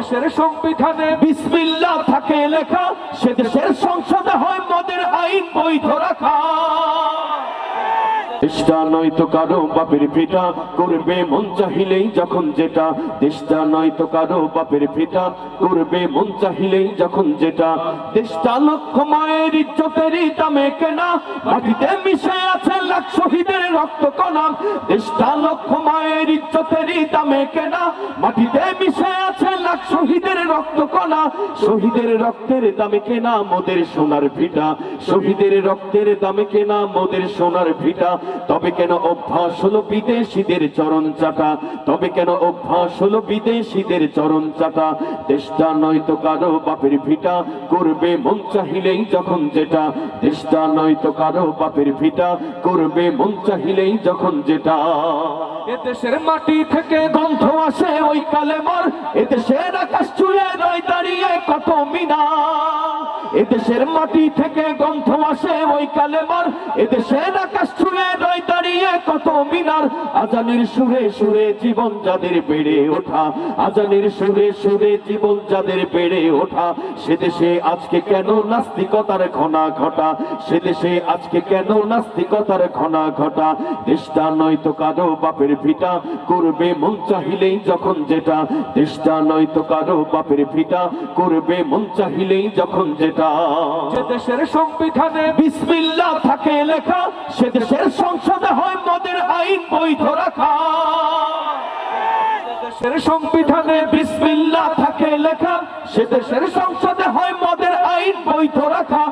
দেশের সংবিধানে বিসমিল্লাহ থাকে লেখা, সে দেশের সংসদে হয় মদের আইন বৈধ রাখা। দেশটা নয়তো কারও বাপের পিতা, করবে মন চাহিলেই যখন যেটা। দেশটা নয়তো কারও বাপের পিতা, করবে মন চাহিলেই যখন যেটা। দেশটা মায়ের দামে কেনা, মাটিতে মিশে আছে লাখ শহীদের রক্ত কণা। দেশটা লক্ষ মায়ের দামে কেনা, মাটিতে শহীদের রক্ত কণা, শহীদের রক্তের দামে কেনা মোদের সোনার ভিটা, শহীদের রক্তের দামে কেনা মোদের সোনার ভিটা। তবে কেন অভ্যাস হলো বিদেশিদের চরণ চাটা? তবে কেন অভ্যাস হলো বিদেশিদের চরণ চাটা? দেশটা নয়তো কারও বাপের ভিটা, করবে মন চাহিলেই যখন যেটা। দেশটা নয়তো কারও বাপের ভিটা, করবে মন চাহিলেই যখন যেটা। এ দেশের মাটি থেকে গন্ধ আসে ওই কালেমার। এদেশের আকাশ চুয়ে রয় দাঁড়িয়ে কত মিনা। এদেশের মাটি থেকে গন্ধ আসে ওই কালেমার। এদেশের আকাশ মিনার আজানের সুরে সুরে জীবন যাদের বেড়ে ওঠা আজানের সুরে সুরে জীবন যাদের বেড়ে ওঠা সে দেশে আজকে কেন নাস্তিকতার ঘনা ঘটা? সে দেশে আজকে কেন নাস্তিকতার ঘনা ঘটা? দেশটা নয়তো কারও বাপের ভিটা করবে মন চাহিলেই যখন যেটা। দেশটা নয়তো কারও বাপের ভিটা করবে মন চাহিলেই যখন যেটা। যে দেশের সংবিধানে বিসমিল্লাহ থাকে লেখা সে দেশের সংসদে হয় মদের আইন বৈধ রাখা দেশের সংবিধানে বিসমিল্লা থাকে লেখা, সে দেশের সংসদে হয় মদের আইন বৈধ রাখা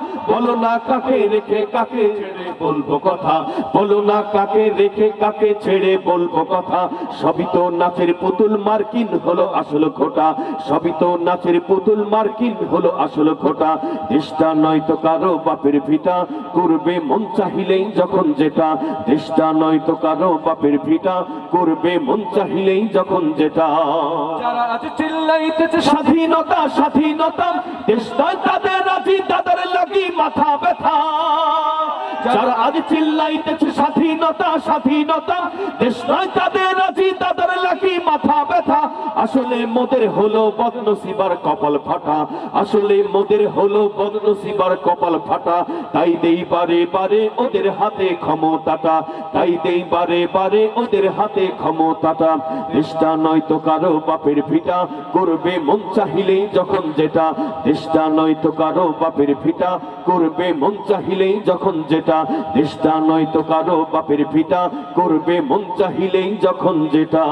বলো না কাকে রেখে কাকে ছেড়ে বলব কথা? বলো না কাকে রেখে কাকে ছেড়ে বলব কথা? সবই তো নাচের পুতুল মার্কিন হলো আসল খোটা সবই তো নাচের পুতুল মার্কিন হলো আসল খোটা দেশটা নয়তো কারও বাপের ভিটা করবে মন চাহিলেই যখন যেটা। দেশটা নয়তো কারও বাপের ভিটা করবে মন চাহিলেই যখন যেটা। যারা আজ চিল্লাইতেছে স্বাধীনতা স্বাধীনতা দেশ নয় তাদের রাজি তাদের লাগি মাথা ব্যথা। যারা আজ চিল্লাইতেছে স্বাধীনতা স্বাধীনতা দেশ নয় তাদের আজি তাদের লাগি মাথা ব্যথা। আসলে মোদের হলো বদনসিবার কপাল ফাটা, আসলে মোদের হলো বদনসিবার কপাল ফাটা। তাই দেই বারে বারে ওদের হাতে ক্ষমতাটা, তাই দেই বারে বারে ওদের হাতে ক্ষমতাটা। দেশটা নয়তো কারও বাপের ভিটা, করবে মন চাহিলেই যখন যেটা। দেশটা নয়তো কারও বাপের ভিটা, করবে মন চাহিলেই যখন যেটা। দেশটা নয়তো কারও বাপের ভিটা, করবে মন চাহিলেই যখন যেটা।